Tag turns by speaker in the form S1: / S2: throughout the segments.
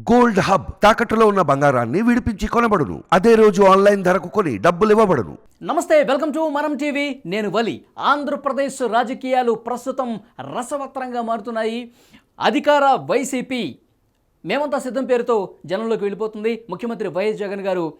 S1: Gold hub తాకట్టులో ఉన్న బంగారాన్ని విడిపించి కొనబడును. అదే రోజు ఆన్లైన్ ధరకు కొని డబ్బులు ఇవ్వబడును.
S2: నమస్తే వెల్కమ్ టు మనం టీవీ. నేను వలి. ఆంధ్రప్రదేశ్ రాజకీయాలు ప్రస్తుతం రసవత్రంగా మారుతున్నాయి. అధికార వైసీపీ మేమంతా సిద్ధం పేరుతో జనంలోకి వెళ్ళిపోతుంది. ముఖ్యమంత్రి వైఎస్ జగన్ గారు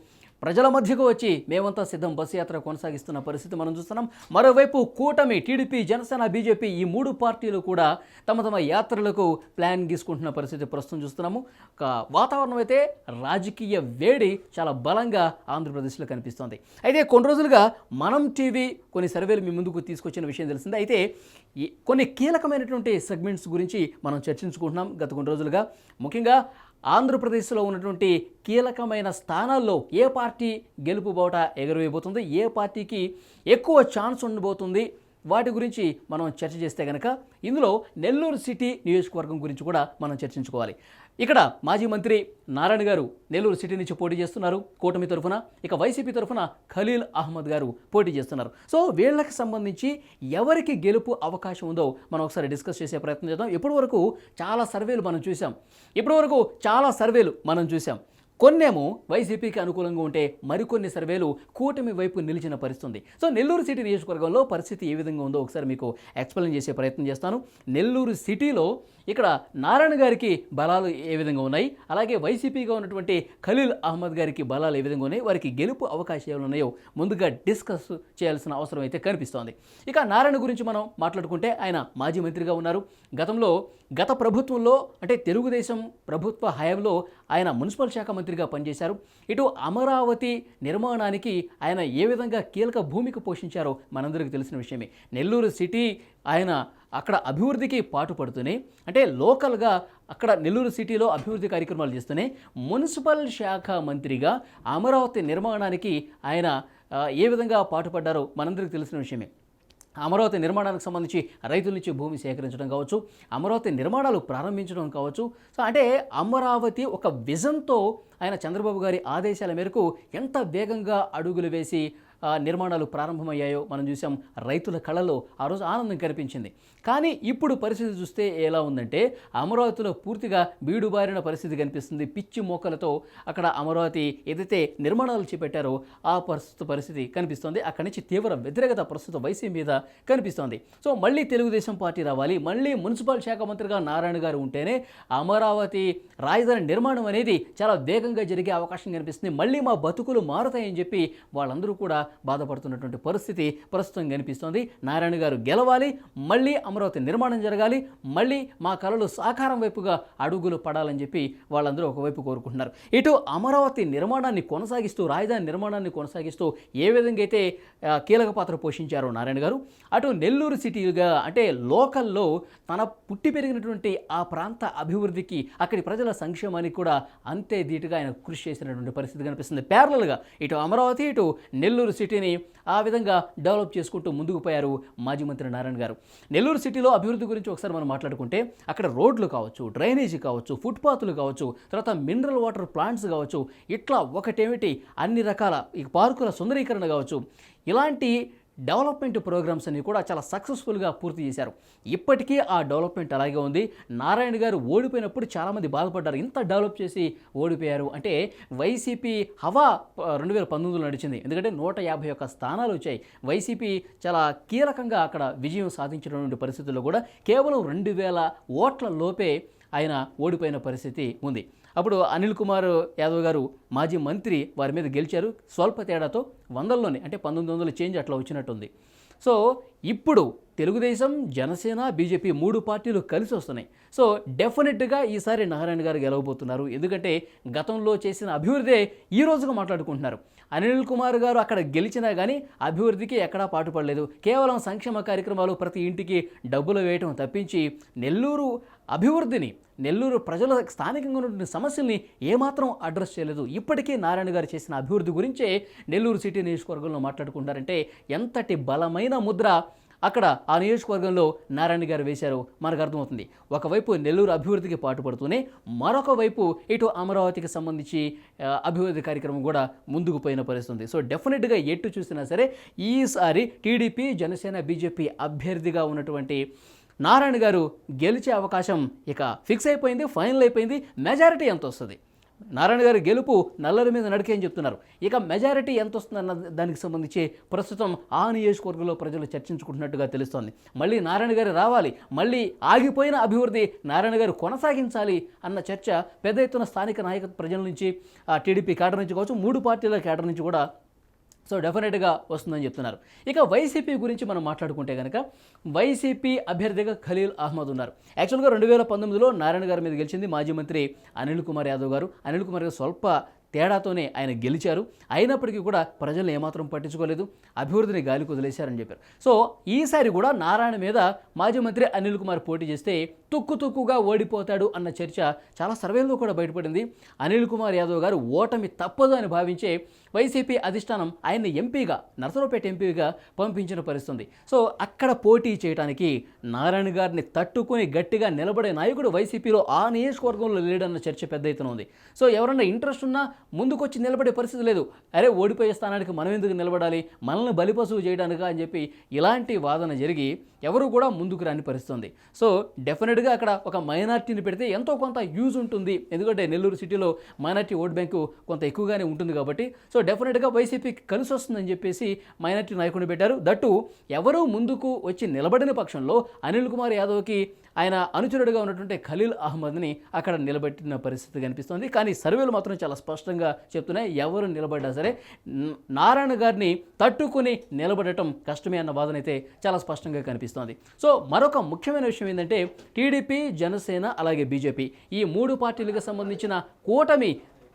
S2: ప్రజల మధ్యకు వచ్చి మేమంతా సిద్ధం బస్సు యాత్ర కొనసాగిస్తున్న పరిస్థితి మనం చూస్తున్నాం. మరోవైపు కూటమి టీడీపీ జనసేన బీజేపీ ఈ మూడు పార్టీలు కూడా తమ తమ యాత్రలకు ప్లాన్ గీసుకుంటున్న పరిస్థితి ప్రస్తుతం చూస్తున్నాము. ఒక వాతావరణం అయితే రాజకీయ వేడి చాలా బలంగా ఆంధ్రప్రదేశ్లో కనిపిస్తోంది. అయితే కొన్ని రోజులుగా మనం టీవీ కొన్ని సర్వేలు మీ ముందుకు తీసుకొచ్చిన విషయం తెలిసిందే. అయితే ఈ కొన్ని కీలకమైనటువంటి సెగ్మెంట్స్ గురించి మనం చర్చించుకుంటున్నాం గత కొన్ని రోజులుగా. ముఖ్యంగా ఆంధ్రప్రదేశ్లో ఉన్నటువంటి కీలకమైన స్థానాల్లో ఏ పార్టీ గెలుపు బోట ఎగురవేయబోతుంది? ఏ పార్టీకి ఎక్కువ ఛాన్స్ ఉండబోతుంది? వాటి గురించి మనం చర్చ చేస్తే కనుక ఇందులో నెల్లూరు సిటీ నియోజకవర్గం గురించి కూడా మనం చర్చించుకోవాలి. ఇక్కడ మాజీ మంత్రి నారాయణ గారు నెల్లూరు సిటీ నుంచి పోటీ చేస్తున్నారు. కూటమి తరఫున ఇక వైసీపీ తరఫున ఖలీల్ అహ్మద్ గారు పోటీ చేస్తున్నారు. సో వీళ్ళకి సంబంధించి ఎవరికి గెలుపు అవకాశం ఉందో మనం ఒకసారి డిస్కస్ చేసే ప్రయత్నం చేద్దాం. ఇప్పటి వరకు చాలా సర్వేలు మనం చూసాం ఇప్పటి వరకు చాలా సర్వేలు మనం చూసాం కొన్నేమో వైసీపీకి అనుకూలంగా ఉంటే మరికొన్ని సర్వేలు కూటమి వైపు నిలిచిన పరిస్థితి ఉంది సో నెల్లూరు సిటీ నియోజకవర్గంలో పరిస్థితి ఏ విధంగా ఉందో ఒకసారి మీకు ఎక్స్ప్లెయిన్ చేసే ప్రయత్నం చేస్తాను. నెల్లూరు సిటీలో ఇక్కడ నారాయణ గారికి బలాలు ఏ విధంగా ఉన్నాయి? అలాగే వైసీపీగా ఉన్నటువంటి ఖలీల్ అహ్మద్ గారికి బలాలు ఏ విధంగా ఉన్నాయి? వారికి గెలుపు అవకాశాలు ఉన్నాయో ముందుగా డిస్కస్ చేయాల్సిన అవసరం అయితే కనిపిస్తోంది. ఇక నారాయణ గురించి మనం మాట్లాడుకుంటే ఆయన మాజీ మంత్రిగా ఉన్నారు. గతంలో గత ప్రభుత్వంలో అంటే తెలుగుదేశం ప్రభుత్వ హయాంలో ఆయన మున్సిపల్ శాఖ మంత్రిగా పనిచేశారు. ఇటు అమరావతి నిర్మాణానికి ఆయన ఏ విధంగా కీలక భూమిక పోషించారో మనందరికీ తెలిసిన విషయమే. నెల్లూరు సిటీ ఆయన అక్కడ అభివృద్ధికి పాటుపడుతూనే అంటే లోకల్గా అక్కడ నెల్లూరు సిటీలో అభివృద్ధి కార్యక్రమాలు చేస్తూనే మున్సిపల్ శాఖ మంత్రిగా అమరావతి నిర్మాణానికి ఆయన ఏ విధంగా పాటుపడ్డారో మనందరికీ తెలిసిన విషయమే. అమరావతి నిర్మాణానికి సంబంధించి రైతుల నుంచి భూమి సేకరించడం కావచ్చు అమరావతి నిర్మాణాలు ప్రారంభించడం కావచ్చు. సో అంటే అమరావతి ఒక విజన్తో ఆయన చంద్రబాబు గారి ఆదేశాల మేరకు ఎంత వేగంగా అడుగులు వేసి నిర్మాణాలు ప్రారంభమయ్యాయో మనం చూసాం రైతుల కళలో ఆ రోజు ఆనందం కనిపించింది. కానీ ఇప్పుడు పరిస్థితి చూస్తే ఎలా ఉందంటే అమరావతిలో పూర్తిగా బీడుబారిన పరిస్థితి కనిపిస్తుంది. పిచ్చి మోకలతో అక్కడ అమరావతి ఏదైతే నిర్మాణాలు చేపట్టారో ఆ ప్రస్తుత పరిస్థితి కనిపిస్తోంది. అక్కడి నుంచి తీవ్ర వ్యతిరేకత ప్రస్తుత వైసీపీ మీద కనిపిస్తోంది. సో మళ్ళీ తెలుగుదేశం పార్టీ రావాలి. మళ్ళీ మున్సిపల్ శాఖ మంత్రిగా నారాయణ గారు ఉంటేనే అమరావతి రాజధాని నిర్మాణం అనేది చాలా వేగంగా జరిగే అవకాశం కనిపిస్తుంది. మళ్ళీ మా బతుకులు మారుతాయని చెప్పి వాళ్ళందరూ కూడా బాధపడుతున్నటువంటి పరిస్థితి ప్రస్తుతం కనిపిస్తోంది. నారాయణ గారు గెలవాలి మళ్ళీ అమరావతి నిర్మాణం జరగాలి మళ్ళీ మా కళలు సాకారం వైపుగా అడుగులు పడాలని చెప్పి వాళ్ళందరూ ఒకవైపు కోరుకుంటున్నారు. ఇటు అమరావతి నిర్మాణాన్ని కొనసాగిస్తూ రాజధాని నిర్మాణాన్ని కొనసాగిస్తూ ఏ విధంగా అయితే కీలక పాత్ర పోషించారో నారాయణ గారు అటు నెల్లూరు సిటీగా అంటే లోకల్లో తన పుట్టి పెరిగినటువంటి ఆ ప్రాంత అభివృద్ధికి అక్కడి ప్రజల సంక్షేమానికి కూడా అంతే ధీటుగా ఆయన కృషి చేసినటువంటి పరిస్థితి కనిపిస్తుంది. ప్యారలల్గా ఇటు అమరావతి ఇటు నెల్లూరు సిటీని ఆ విధంగా డెవలప్ చేసుకుంటూ ముందుకు పోయారు మాజీ మంత్రి నారాయణ గారు. నెల్లూరు సిటీలో అభివృద్ధి గురించి ఒకసారి మనం మాట్లాడుకుంటే అక్కడ రోడ్లు కావచ్చు డ్రైనేజీ కావచ్చు ఫుట్పాత్లు కావచ్చు తర్వాత మినరల్ వాటర్ ప్లాంట్స్ కావచ్చు ఇట్లా ఒకటేమిటి? అన్ని రకాల ఈ పార్కుల సుందరీకరణ కావచ్చు. ఇలాంటి డెవలప్మెంట్ ప్రోగ్రామ్స్ అన్ని కూడా చాలా సక్సెస్ఫుల్గా పూర్తి చేశారు. ఇప్పటికీ ఆ డెవలప్మెంట్ అలాగే ఉంది. నారాయణ గారు ఓడిపోయినప్పుడు చాలామంది బాధపడ్డారు. ఇంత డెవలప్ చేసి ఓడిపోయారు. అంటే వైసీపీ హవా రెండు వేల పంతొమ్మిదిలో నడిచింది. ఎందుకంటే నూట యాభై ఒక్క స్థానాలు వచ్చాయి. వైసీపీ చాలా కీలకంగా అక్కడ విజయం సాధించినటువంటి పరిస్థితుల్లో కూడా కేవలం రెండు వేల ఓట్ల లోపే ఆయన ఓడిపోయిన పరిస్థితి ఉంది. అప్పుడు అనిల్ కుమార్ యాదవ్ గారు మాజీ మంత్రి వారి మీద గెలిచారు. స్వల్ప తేడాతో వందల్లోనే అంటే పంతొమ్మిది వందల చేంజ్ అట్లా వచ్చినట్టుంది. సో ఇప్పుడు తెలుగుదేశం జనసేన బీజేపీ మూడు పార్టీలు కలిసి వస్తున్నాయి. సో డెఫినెట్గా ఈసారి నారాయణ గారు గెలవబోతున్నారు. ఎందుకంటే గతంలో చేసిన అభివృద్ధే ఈ రోజుగా మాట్లాడుకుంటున్నారు. అనిల్ కుమార్ గారు అక్కడ గెలిచినా కానీ అభివృద్ధికి ఎక్కడా పాటుపడలేదు. కేవలం సంక్షేమ కార్యక్రమాలు ప్రతి ఇంటికి డబ్బులు వేయటం తప్పించి నెల్లూరు అభివృద్ధిని నెల్లూరు ప్రజల స్థానికంగా ఉన్నటువంటి సమస్యల్ని ఏమాత్రం అడ్రస్ చేయలేదు. ఇప్పటికీ నారాయణ గారు చేసిన అభివృద్ధి గురించే నెల్లూరు సిటీ నియోజకవర్గంలో మాట్లాడుకుంటారంటే ఎంతటి బలమైన ముద్ర అక్కడ ఆ నియోజకవర్గంలో నారాయణ గారు వేశారు మనకు అర్థమవుతుంది. ఒకవైపు నెల్లూరు అభివృద్ధికి పాటుపడుతూనే మరొక వైపు ఇటు అమరావతికి సంబంధించి అభివృద్ధి కార్యక్రమం కూడా ముందుకు పోయిన పరిస్థితుంది. సో డెఫినెట్గా ఎటు చూసినా సరే ఈసారి టీడీపీ జనసేన బీజేపీ అభ్యర్థిగా ఉన్నటువంటి నారాయణ గారు గెలిచే అవకాశం ఇక ఫిక్స్ అయిపోయింది ఫైనల్ అయిపోయింది మెజారిటీ ఎంత వస్తుంది నారాయణ గారి గెలుపు నల్లరి మీద నడికే అని చెప్తున్నారు. ఇక మెజారిటీ ఎంత వస్తుందన్న దానికి సంబంధించి ప్రస్తుతం ఆ నియోజకవర్గంలో ప్రజలు చర్చించుకుంటున్నట్టుగా తెలుస్తోంది. మళ్ళీ నారాయణ గారు రావాలి మళ్ళీ ఆగిపోయిన అభివృద్ధి నారాయణ గారు కొనసాగించాలి అన్న చర్చ పెద్ద ఎత్తున స్థానిక నాయక ప్రజల నుంచి ఆ టీడీపీ కేడర్ నుంచి కావచ్చు మూడు పార్టీల కేడర్ నుంచి కూడా సో డెఫినెట్గా వస్తుందని చెప్తున్నారు. ఇక వైసీపీ గురించి మనం మాట్లాడుకుంటే కనుక వైసీపీ అభ్యర్థిగా ఖలీల్ అహ్మద్ ఉన్నారు. యాక్చువల్గా రెండు వేల పంతొమ్మిదిలో నారాయణ గారి మీద గెలిచింది మాజీ మంత్రి అనిల్ కుమార్ యాదవ్ గారు. అనిల్ కుమార్ గారు స్వల్ప తేడాతోనే ఆయన గెలిచారు. అయినప్పటికీ కూడా ప్రజలు ఏమాత్రం పట్టించుకోలేదు. అభివృద్ధిని గాలికి వదిలేశారని చెప్పారు. సో ఈసారి కూడా నారాయణ మీద మాజీ మంత్రి అనిల్ కుమార్ పోటీ చేస్తే తుక్కు తుక్కుగా ఓడిపోతాడు అన్న చర్చ చాలా సర్వేల్లో కూడా బయటపడింది. అనిల్ కుమార్ యాదవ్ గారు ఓటమి తప్పదు అని భావించే వైసీపీ అధిష్టానం ఆయన్ని ఎంపీగా నరసరావుపేట ఎంపీగా పంపించిన పరిస్థితుంది. సో అక్కడ పోటీ చేయడానికి నారాయణ గారిని తట్టుకొని గట్టిగా నిలబడే నాయకుడు వైసీపీలో ఆ నియోజకవర్గంలో లేడన్న చర్చ పెద్ద ఎత్తున ఉంది. సో ఎవరన్నా ఇంట్రెస్ట్ ఉన్నా ముందుకొచ్చి నిలబడే పరిస్థితి లేదు. అరే ఓడిపోయే స్థానానికి మనం ఎందుకు నిలబడాలి? మనల్ని బలిపశువు చేయడానికి అని చెప్పి ఇలాంటి వాదన జరిగి ఎవరు కూడా ముందుకు రాని పరిస్థితుంది. సో డెఫినెట్గా అక్కడ ఒక మైనార్టీని పెడితే ఎంతో కొంత యూజ్ ఉంటుంది. ఎందుకంటే నెల్లూరు సిటీలో మైనార్టీ ఓట్ బ్యాంకు కొంత ఎక్కువగానే ఉంటుంది కాబట్టి. సో డెఫినెట్గా వైసీపీకి కలిసి వస్తుందని చెప్పేసి మైనార్టీ నాయకుడిని పెట్టారు. దట్టు ఎవరు ముందుకు వచ్చి నిలబడిన పక్షంలో అనిల్ కుమార్ యాదవ్కి ఆయన అనుచరుడుగా ఉన్నటువంటి ఖలీల్ అహ్మద్ని అక్కడ నిలబెట్టిన పరిస్థితి కనిపిస్తోంది. కానీ సర్వేలు మాత్రం చాలా స్పష్టంగా చెప్తున్నాయి. ఎవరు నిలబడ్డా సరే నారాయణ గారిని తట్టుకుని నిలబడటం కష్టమే అన్న వాదన అయితే చాలా స్పష్టంగా కనిపిస్తోంది. సో మరొక ముఖ్యమైన విషయం ఏంటంటే టీడీపీ జనసేన అలాగే బీజేపీ ఈ మూడు పార్టీలకు సంబంధించిన కూటమి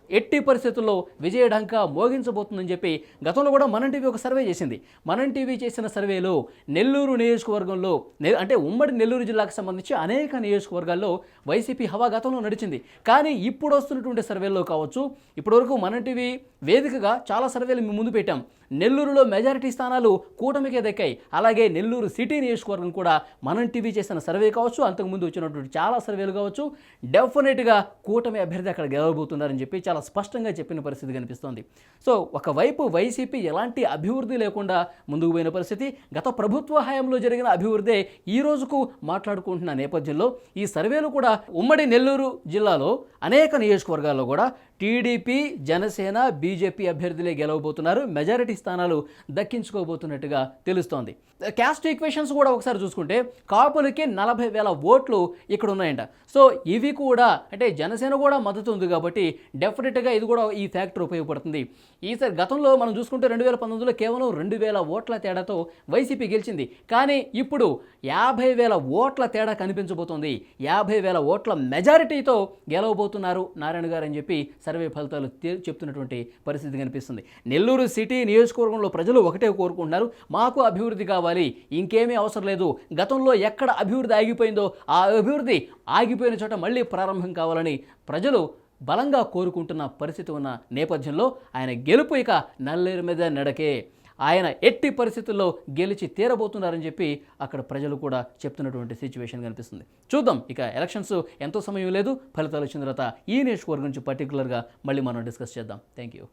S2: ఎట్టి పరిస్థితుల్లో విజయడంక మోగించబోతుందని చెప్పి గతంలో కూడా మనం టీవీ ఒక సర్వే చేసింది. మనం టీవీ చేసిన సర్వేలో నెల్లూరు నియోజకవర్గంలో అంటే ఉమ్మడి నెల్లూరు జిల్లాకు సంబంధించి అనేక నియోజకవర్గాల్లో వైసీపీ హవా గతంలో నడిచింది. కానీ ఇప్పుడు వస్తున్నటువంటి సర్వేల్లో కావచ్చు ఇప్పటివరకు మనం టీవీ వేదికగా చాలా సర్వేలు మేము ముందు పెట్టాం. నెల్లూరులో మెజారిటీ స్థానాలు కూటమికే దక్కాయి. అలాగే నెల్లూరు సిటీ నియోజకవర్గం కూడా మనం టీవీ చేసిన సర్వే కావచ్చు అంతకుముందు వచ్చినటువంటి చాలా సర్వేలు కావచ్చు డెఫినెట్గా కూటమి అభ్యర్థి అక్కడ గెలవబోతున్నారని చెప్పి చాలా స్పష్టంగా చెప్పిన పరిస్థితి కనిపిస్తోంది. సో ఒకవైపు వైసీపీ ఎలాంటి అభివృద్ధి లేకుండా ముందుకు పోయిన పరిస్థితి గత ప్రభుత్వ హయాంలో జరిగిన అభివృద్ధి ఈ రోజుకు మాట్లాడుకుంటున్న నేపథ్యంలో ఈ సర్వేలు కూడా ఉమ్మడి నెల్లూరు జిల్లాలో అనేక నియోజకవర్గాల్లో కూడా టీడీపీ జనసేన బీజేపీ అభ్యర్థులే గెలవబోతున్నారు. మెజారిటీ స్థానాలు దక్కించుకోబోతున్నట్టుగా తెలుస్తోంది. క్యాస్ట్ ఈక్వేషన్స్ కూడా ఒకసారి చూసుకుంటే కాపులకి నలభై వేల ఓట్లు ఇక్కడ ఉన్నాయంట. సో ఇవి కూడా అంటే జనసేన కూడా మద్దతు ఉంది కాబట్టి డెఫినెట్గా ఇది కూడా ఈ ఫ్యాక్టర్ ఉపయోగపడుతుంది. ఈసారి గతంలో మనం చూసుకుంటే రెండు వేల పంతొమ్మిదిలో కేవలం రెండు వేల ఓట్ల తేడాతో వైసీపీ గెలిచింది. కానీ ఇప్పుడు యాభై వేల ఓట్ల తేడా కనిపించబోతోంది. యాభై వేల ఓట్ల మెజారిటీతో గెలవబోతున్నారు నారాయణ గారు అని చెప్పి సర్వే ఫలితాలు చెప్తున్నటువంటి పరిస్థితి కనిపిస్తుంది. నెల్లూరు సిటీ నియోజకవర్గంలో ప్రజలు ఒకటే కోరుకుంటున్నారు. మాకు అభివృద్ధి కావాలి. ఇంకేమీ అవసరం లేదు. గతంలో ఎక్కడ అభివృద్ధి ఆగిపోయిందో ఆ అభివృద్ధి ఆగిపోయిన చోట మళ్ళీ ప్రారంభం కావాలని ప్రజలు బలంగా కోరుకుంటున్న పరిస్థితి ఉన్న నేపథ్యంలో ఆయన గెలుపు ఇక నల్లేరు మీద నడకే. ఆయన ఎట్టి పరిస్థితుల్లో గెలిచి తీరబోతున్నారని చెప్పి అక్కడ ప్రజలు కూడా చెప్తున్నటువంటి సిచ్యువేషన్ కనిపిస్తుంది. చూద్దాం ఇక ఎలక్షన్స్ ఎంతో సమయం లేదు. ఫలితాలు వచ్చిన తర్వాత ఈ నియోజకవర్గం నుంచి పర్టికులర్గా మళ్ళీ మనం డిస్కస్ చేద్దాం. Thank you